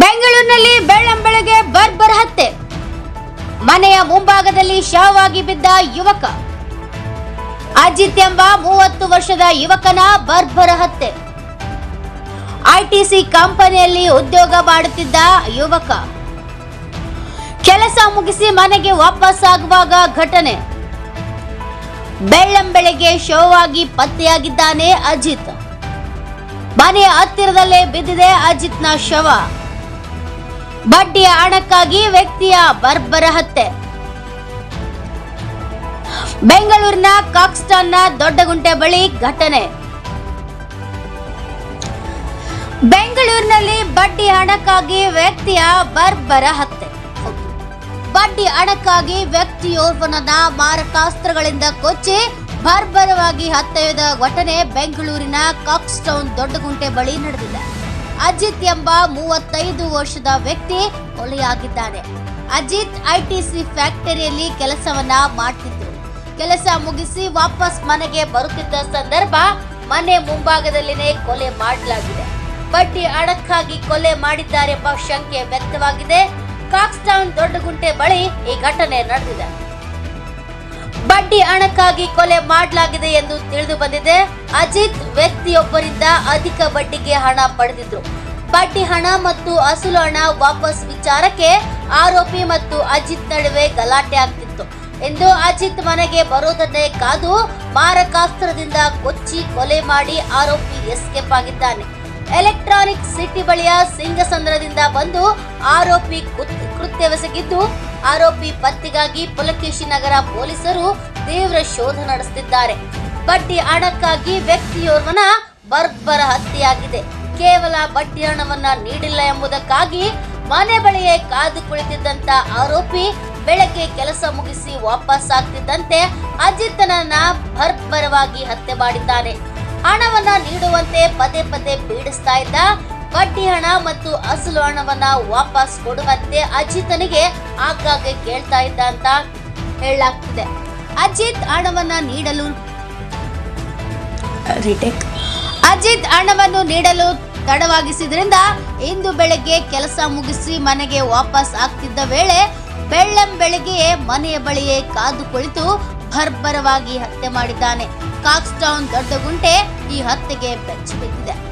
ಬೆಂಗಳೂರಿನಲ್ಲಿ ಬೆಳ್ಳಂಬೆಳಗ್ಗೆ ಬರ್ಬರ್ ಹತ್ಯೆ. ಮನೆಯ ಮುಂಭಾಗದಲ್ಲಿ ಶವವಾಗಿ ಬಿದ್ದ ಯುವಕ. ಅಜಿತ್ ಎಂಬ ಮೂವತ್ತು ವರ್ಷದ ಯುವಕನ ಬರ್ಬರ ಹತ್ಯೆ. ಐಟಿಸಿ ಕಂಪನಿಯಲ್ಲಿ ಉದ್ಯೋಗ ಮಾಡುತ್ತಿದ್ದ ಯುವಕ. ಕೆಲಸ ಮುಗಿಸಿ ಮನೆಗೆ ವಾಪಸ್ ಆಗುವಾಗ ಘಟನೆ. ಬೆಳ್ಳಂಬೆಳಗ್ಗೆ ಶವವಾಗಿ ಪತ್ತೆಯಾಗಿದ್ದಾನೆ ಅಜಿತ್. ಮನೆಯ ಹತ್ತಿರದಲ್ಲೇ ಬಿದ್ದಿದೆ ಅಜಿತ್ನ ಶವ. ಬಡ್ಡಿಯ ಹಣಕ್ಕಾಗಿ ವ್ಯಕ್ತಿಯ ಬರ್ಬರ ಹತ್ಯೆ. ಬೆಂಗಳೂರಿನ ಕಾಕ್ಸ್ಟಾನ್ನ ದೊಡ್ಡಗುಂಟೆ ಬಳಿ ಘಟನೆ. ಬೆಂಗಳೂರಿನಲ್ಲಿ ಬಡ್ಡಿ ಹಣಕ್ಕಾಗಿ ವ್ಯಕ್ತಿಯ ಬರ್ಬರ ಹತ್ಯೆ. ಬಡ್ಡಿ ಹಣಕ್ಕಾಗಿ ವ್ಯಕ್ತಿಯೋರ್ವನನ್ನ ಮಾರಕಾಸ್ತ್ರಗಳಿಂದ ಕೊಚ್ಚಿ ಬರ್ಬರವಾಗಿ ಹತ್ಯೆಯದ ಘಟನೆ ಬೆಂಗಳೂರಿನ ಕಾಕ್ಸ್ಟೌನ್ ದೊಡ್ಡಗುಂಟೆ ಬಳಿ ನಡೆದಿದೆ. ಅಜಿತ್ ಎಂಬ ಮೂವತ್ತೈದು ವರ್ಷದ ವ್ಯಕ್ತಿ ಕೊಲೆಯಾಗಿದ್ದಾನೆ. ಅಜಿತ್ ಐಟಿಸಿ ಫ್ಯಾಕ್ಟರಿಯಲ್ಲಿ ಕೆಲಸವನ್ನ ಮಾಡ್ತಿದ್ರು. ಕೆಲಸ ಮುಗಿಸಿ ವಾಪಸ್ ಮನೆಗೆ ಬರುತ್ತಿದ್ದ ಸಂದರ್ಭ ಮನೆ ಮುಂಭಾಗದಲ್ಲಿನೇ ಕೊಲೆ ಮಾಡಲಾಗಿದೆ. ಬಡ್ಡಿ ಅಡಕ್ಕಾಗಿ ಕೊಲೆ ಮಾಡಿದ್ದಾರೆಂಬ ಶಂಕೆ ವ್ಯಕ್ತವಾಗಿದೆ. ಕಾಕ್ಸ್ಟೌನ್ ದೊಡ್ಡಗುಂಟೆ ಬಳಿ ಈ ಘಟನೆ ನಡೆದಿದೆ. ಬಡ್ಡಿ ಹಣಕ್ಕಾಗಿ ಕೊಲೆ ಮಾಡಲಾಗಿದೆ ಎಂದು ತಿಳಿದು ಬಂದಿದೆ. ಅಜಿತ್ ವ್ಯಕ್ತಿಯೊಬ್ಬರಿಂದ ಅಧಿಕ ಬಡ್ಡಿಗೆ ಹಣ ಪಡೆದಿದ್ರು. ಬಡ್ಡಿ ಹಣ ಮತ್ತು ಅಸಲು ಹಣ ವಾಪಸ್ ವಿಚಾರಕ್ಕೆ ಆರೋಪಿ ಮತ್ತು ಅಜಿತ್ ನಡುವೆ ಗಲಾಟೆ ಆಗ್ತಿತ್ತು. ಎಂದು ಅಜಿತ್ ಮನೆಗೆ ಬರೋದನ್ನೇ ಕಾದು ಮಾರಕಾಸ್ತ್ರದಿಂದ ಕೊಚ್ಚಿ ಕೊಲೆ ಮಾಡಿ ಆರೋಪಿ ಎಸ್ಕೇಪ್ ಆಗಿದ್ದಾನೆ. ಎಲೆಕ್ಟ್ರಾನಿಕ್ ಸಿಟಿ ಬಳಿಯ ಸಿಂಗಸಂದ್ರದಿಂದ ಬಂದು ಆರೋಪಿ ಕೃತ್- ಕೃತ್ಯವೆಸಗಿದ್ದು ಆರೋಪಿ ಪತ್ತೆಗಾಗಿ ಪುಲಕೇಶಿ ನಗರ ಪೊಲೀಸರು ತೀವ್ರ ಶೋಧ ನಡೆಸುತ್ತಿದ್ದಾರೆ. ಬಡ್ಡಿ ಹಣಕ್ಕಾಗಿ ವ್ಯಕ್ತಿಯೋರ್ವನ ಬರ್ಬರ ಹತ್ಯೆಯಾಗಿದೆ. ಕೇವಲ ಬಡ್ಡಿ ಹಣವನ್ನ ನೀಡಿಲ್ಲ ಎಂಬುದಕ್ಕಾಗಿ ಮನೆ ಬಳಿಯೇ ಕಾದು ಕುಳಿತಿದ್ದಂತ ಆರೋಪಿ ಬೆಳಗ್ಗೆ ಕೆಲಸ ಮುಗಿಸಿ ವಾಪಸ್ ಆಗ್ತಿದ್ದಂತೆ ಅಜಿತನನ್ನ ಬರ್ಬರವಾಗಿ ಹತ್ಯೆ ಮಾಡಿದ್ದಾನೆ. ಹಣವನ್ನ ನೀಡುವಂತೆ ಪದೇ ಪದೇ ಪೀಡಿಸ್ತಾ ಇದ್ದ ಬಡ್ಡಿ ಹಣ ಮತ್ತು ಅಸಲು ಹಣವನ್ನ ವಾಪಸ್ ಕೊಡುವಂತೆ ಅಜಿತನಿಗೆ ಆಗಾಗ್ಗೆ ಕೇಳ್ತಾ ಇದ್ದ ಅಂತ ಹೇಳಲಾಗ್ತಿದೆ. ಅಜಿತ್ ಹಣವನ್ನ ನೀಡಲು ಅಜಿತ್ ಹಣವನ್ನು ನೀಡಲು ತಡವಾಗಿಸಿದ್ರಿಂದ ಇಂದು ಬೆಳಗ್ಗೆ ಕೆಲಸ ಮುಗಿಸಿ ಮನೆಗೆ ವಾಪಸ್ ಆಗ್ತಿದ್ದ ವೇಳೆ ಬೆಳ್ಳಂ ಬೆಳಗ್ಗೆಯೇ ಮನೆಯ ಬಳಿಯೇ ಕಾದು ಕುಳಿತು ಭರ್ಬರವಾಗಿ ಹತ್ಯೆ ಮಾಡಿದ್ದಾನೆ. ಕಾಕ್ಸ್ಟೌನ್ ದೊಡ್ಡಗುಂಟೆ ಈ ಹತ್ಯೆಗೆ ಬೆಚ್ಚಿ ಬಿದ್ದಿದೆ.